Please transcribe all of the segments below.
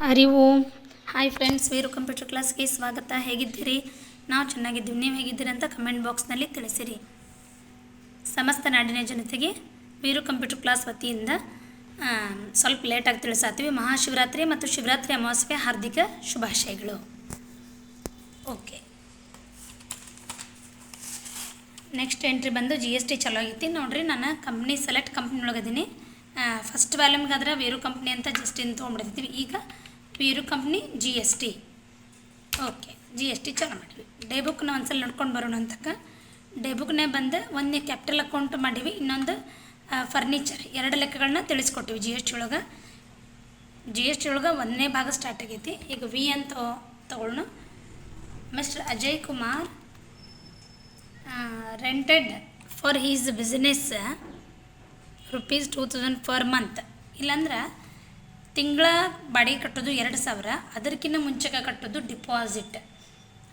Hari Om hi friends Veeru computer ಕ್ಲಾಸ್ಗೆ ಸ್ವಾಗತ. ಹೇಗಿದ್ದೀರಿ? ನಾವು ಚೆನ್ನಾಗಿದ್ದೀವಿ. ನೀವು ಹೇಗಿದ್ದೀರಿ ಅಂತ ಕಮೆಂಟ್ ಬಾಕ್ಸ್ನಲ್ಲಿ ತಿಳಿಸಿರಿ. ಸಮಸ್ತ ನಾಡಿನ ಜನತೆಗೆ ವೀರು ಕಂಪ್ಯೂಟರ್ ಕ್ಲಾಸ್ ವತಿಯಿಂದ ಸ್ವಲ್ಪ ಲೇಟಾಗಿ ತಿಳಿಸಾತೀವಿ ಮಹಾಶಿವರಾತ್ರಿ ಮತ್ತು ಶಿವರಾತ್ರಿ ಅಮಾವಾಸ್ಯೆಗೆ ಹಾರ್ದಿಕ ಶುಭಾಶಯಗಳು. ಓಕೆ ನೆಕ್ಸ್ಟ್ ಎಂಟ್ರಿ ಬಂದು ಜಿ ಎಸ್ ಟಿ ಚಲೋ ಆಗೈತಿ. ನೋಡ್ರಿ, ನಾನು ಕಂಪ್ನಿ ಸೆಲೆಕ್ಟ್ ಕಂಪ್ನಿ ಒಳಗದೀನಿ ಫಸ್ಟ್ ವ್ಯಾಲ್ಯೂಮ್ಗಾದ್ರೆ ವೀರು ಕಂಪ್ನಿ ಅಂತ ಜಸ್ಟ್ ಇನ್ ತೊಗೊಂಡ್ಬಿಡ್ತೀವಿ ಈಗ Veeru company G S T okay G S T ಚಾಲು ಮಾಡಿವಿ ಡೇ ಬುಕ್ನ ಒಂದ್ಸಲ ನೋಡ್ಕೊಂಡು ಬರೋಣ ಅಂತಕ್ಕ. ಡೇ ಬುಕ್ನೇ ಬಂದು ಒಂದನೇ ಕ್ಯಾಪಿಟಲ್ ಅಕೌಂಟ್ ಮಾಡೀವಿ ಇನ್ನೊಂದು ಫರ್ನಿಚರ್ ಎರಡು ಲೆಕ್ಕಗಳನ್ನ ತಿಳಿಸ್ಕೊಟ್ಟಿವಿ ಜಿ ಎಸ್ ಟಿ ಒಳಗೆ. ಜಿ ಎಸ್ ಟಿ ಒಳಗೆ ಒಂದನೇ ಭಾಗ ಸ್ಟಾರ್ಟ್ ಆಗೈತಿ. ಈಗ ವಿ ಅಂತ ತಗೊಳ್ಳೋಣ mister Ajay Kumar rented for his business rupees two thousand per month ಇಲ್ಲಾಂದ್ರೆ ತಿಂಗಳ ಬಾಡಿಗೆ ಕಟ್ಟೋದು ಎರಡು ಸಾವಿರ ಅದಕ್ಕಿಂತ ಮುಂಚೆಗೆ ಕಟ್ಟೋದು ಡಿಪಾಸಿಟ್.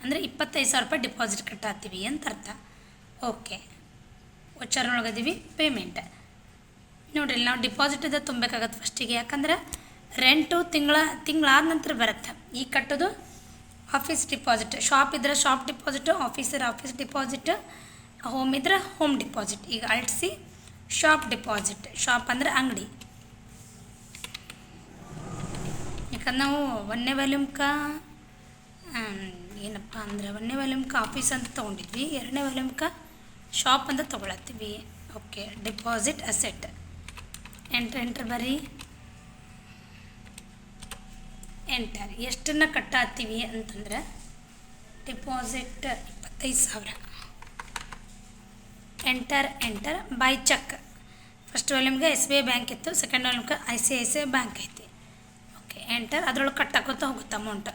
ಅಂದರೆ ಇಪ್ಪತ್ತೈದು ಸಾವಿರ ರೂಪಾಯಿ ಡಿಪಾಸಿಟ್ ಕಟ್ಟಾತೀವಿ ಅಂತ ಅರ್ಥ. ಓಕೆ. ಒಚ್ಚಾರೊಳಗದೀವಿ ಪೇಮೆಂಟ್ ನೋಡಿರಿ ನಾವು ಡಿಪಾಸಿಟ್ ಅದ ತುಂಬಬೇಕಾಗತ್ತೆ ಫಸ್ಟಿಗೆ ಯಾಕಂದ್ರೆ ರೆಂಟು ತಿಂಗಳ, ತಿಂಗಳಾದ ನಂತರ ಬರುತ್ತೆ. ಈಗ ಕಟ್ಟೋದು ಆಫೀಸ್ ಡಿಪಾಸಿಟ್ ಶಾಪ್ ಇದ್ರೆ shop deposit officer office deposit home ಇದ್ರೆ ಹೋಮ್ ಡಿಪಾಸಿಟ್ ಈಗ ಅಳಿಸಿ ಶಾಪ್ ಡಿಪಾಸಿಟ್ ಶಾಪ್ ಅಂದರೆ ಅಂಗಡಿ. ಯಾಕಂದ್ರೆ ನಾವು ಒಂದನೇ ವಾಲ್ಯೂಮ್ಕ ಏನಪ್ಪ ಅಂದ್ರೆ ಒಂದನೇ ವಾಲ್ಯೂಮ್ಕ ಆಫೀಸ್ ಅಂತ ತೊಗೊಂಡಿದ್ವಿ. ಎರಡನೇ ವ್ಯಾಲ್ಯೂಮ್ಕ ಶಾಪ್ ಅಂತ ತೊಗೊಳತ್ತೀವಿ. Okay, deposit asset. Entry entry ಬರೀ. ಎಂಟರ್ ಎಷ್ಟನ್ನು ಕಟ್ಟಾತೀವಿ ಅಂತಂದ್ರೆ ಡಿಪಾಸಿಟ್ ಇಪ್ಪತ್ತೈದು ಸಾವಿರ. Enter enter by cheque. First ವಾಲ್ಯೂಮ್ಗೆ S B I bank ಇತ್ತು, second ವಾಲ್ಯೂಮ್ಗೆ I C I C I bank okay enter ಅದ್ರೊಳಗೆ ಕಟ್ಟಾಕೋತ ಹೋಗುತ್ತೆ ಅಮೌಂಟ್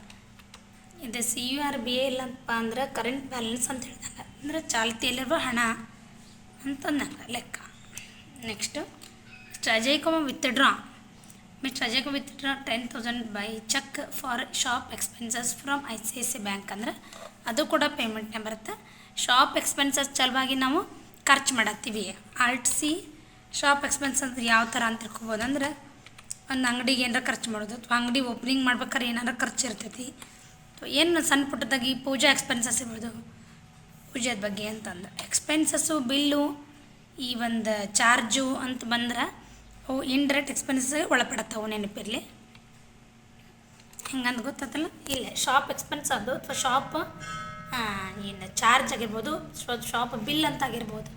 ಇದು ಸಿ ಯು ಆರ್ ಬಿ ಇಲ್ಲಪ್ಪ ಅಂದ್ರೆ ಕರೆಂಟ್ ಬ್ಯಾಲೆನ್ಸ್ ಅಂತ ಹೇಳಿದಾಗ ಅಂದ್ರೆ ಚಾಲ್ತಿಯಲ್ಲಿರುವ ಹಣ ಅಂತಂದಂಗೆ ಲೆಕ್ಕ. Next ಸ್ಟ್ರಜೈಕೊಮ withdraw withdraw mister withdraw withdraw ten thousand by cheque for shop expenses from I C I C bank ಅಂದ್ರೆ ಅದು ಕೂಡ ಪೇಮೆಂಟ್ನೇ ಬರುತ್ತೆ. ಶಾಪ್ ಎಕ್ಸ್ಪೆನ್ಸಸ್ ಚಲವಾಗಿ ನಾವು ಖರ್ಚು ಮಾಡತ್ತೀವಿ. ಆಲ್ಟ್ ಸಿ ಶಾಪ್ ಎಕ್ಸ್ಪೆನ್ಸಸ್ ಯಾವ ಥರ ಅಂತ ತಿಳ್ಕೊಬೋದು. ಅಂದ್ರೆ ಒಂದು ಅಂಗಡಿಗೆ ಏನಾರ ಖರ್ಚು ಮಾಡೋದು, ಅಥವಾ ಅಂಗಡಿ ಓಪನಿಂಗ್ ಮಾಡ್ಬೇಕಾದ್ರೆ ಏನಾರ ಖರ್ಚು ಇರ್ತೈತಿ. ಅಥವಾ ಏನು ಸಣ್ಣ ಪುಟ್ಟದಾಗಿ ಪೂಜಾ ಎಕ್ಸ್ಪೆನ್ಸಸ್ ಇರ್ಬೋದು. ಪೂಜೆದ ಬಗ್ಗೆ ಅಂತಂದ್ರೆ ಎಕ್ಸ್ಪೆನ್ಸಸ್ಸು ಬಿಲ್ಲು ಈ ಒಂದು ಚಾರ್ಜು ಅಂತ ಬಂದ್ರೆ ಅವು ಇಂಡೈರೆಕ್ಟ್ ಎಕ್ಸ್ಪೆನ್ಸಸ್ ಒಳಪಡತ್ತವು ನೆನಪಿರಲಿ. ಹೆಂಗಂತ ಗೊತ್ತಾತಲ್ಲ? ಇಲ್ಲ ಶಾಪ್ ಎಕ್ಸ್ಪೆನ್ಸ್ ಅದು, ಅಥವಾ ಶಾಪ್ ಏನು ಚಾರ್ಜ್ ಆಗಿರ್ಬೋದು ಶಾಪ್ ಬಿಲ್ ಅಂತ ಆಗಿರ್ಬೋದು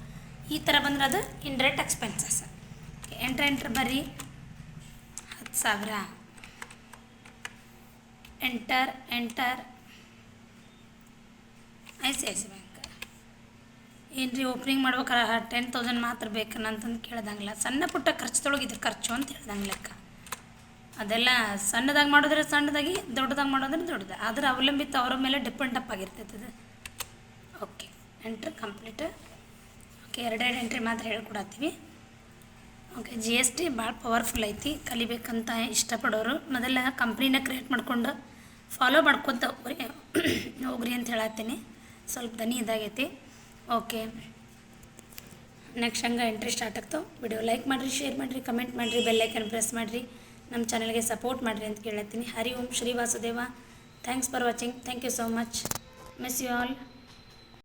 ಈ ಥರ ಬಂದ್ರೆ ಅದು ಇಂಡೈರೆಕ್ಟ್ ಎಕ್ಸ್ಪೆನ್ಸಸ್ ಎಂಟ್ರ್ ಎಂಟ್ರ್ ಬರ್ರಿ. ಸಾವಿರ. Enter enter I C I C bank ಏನು ರೀ ಓಪನಿಂಗ್ ಮಾಡ್ಬೇಕಾರೆ? ಟೆನ್ ತೌಸಂಡ್ ಮಾತ್ರ ಬೇಕನ್ನಂತಂದು ಕೇಳ್ದಂಗಿಲ್ಲ ಸಣ್ಣ ಪುಟ್ಟ ಖರ್ಚದೊಳಗೆ ಇದ್ರ ಖರ್ಚು ಅಂತ ಹೇಳ್ದಂಗೆ ಲೆಕ್ಕ ಅದೆಲ್ಲ ಸಣ್ಣದಾಗಿ ಮಾಡಿದ್ರೆ ಸಣ್ಣದಾಗಿ, ದೊಡ್ಡದಾಗಿ ಮಾಡೋದ್ರೆ ದೊಡ್ಡದು ಆದ್ರೆ ಅವಲಂಬಿತ ಅವರ ಮೇಲೆ ಡಿಪೆಂಡ್ ಅಪ್ ಆಗಿರ್ತೈತೆ ಅದು. ಓಕೆ ಎಂಟ್ರ್ ಕಂಪ್ಲೀಟ್ ಓಕೆ ಎರಡೆರಡು ಎಂಟ್ರಿ ಮಾತ್ರ ಹೇಳ್ಕೊಡತ್ತೀವಿ. ಓಕೆ ಜಿ ಎಸ್ ಟಿ ಭಾಳ ಪವರ್ಫುಲ್ ಐತಿ, ಕಲಿಬೇಕಂತ ಇಷ್ಟಪಡೋರು. ಮೊದಲ ಕಂಪ್ನಿನ ಕ್ರಿಯೇಟ್ ಮಾಡ್ಕೊಂಡು ಫಾಲೋ ಮಾಡ್ಕೊತ ಹೋಗ್ರಿ. ಅಂತ ಹೇಳತ್ತೀನಿ. ಸ್ವಲ್ಪ ದನಿ ಇದಾಗೈತಿ. ಓಕೆ ನೆಕ್ಸ್ಟ್ ಹಂಗೆ ಎಂಟ್ರಿ ಸ್ಟಾರ್ಟ್ ಆಗ್ತಾವೆ ವಿಡಿಯೋ ಲೈಕ್ ಮಾಡಿರಿ ಶೇರ್ ಮಾಡಿರಿ ಕಮೆಂಟ್ ಮಾಡಿರಿ ಬೆಲ್ಲೈಕನ್ ಪ್ರೆಸ್ ಮಾಡಿರಿ. ನಮ್ಮ ಚಾನಲ್ಗೆ ಸಪೋರ್ಟ್ ಮಾಡಿರಿ ಅಂತ ಕೇಳತ್ತೀನಿ. Hari Om Shri Vasudeva. Thanks for watching thank you so much miss you all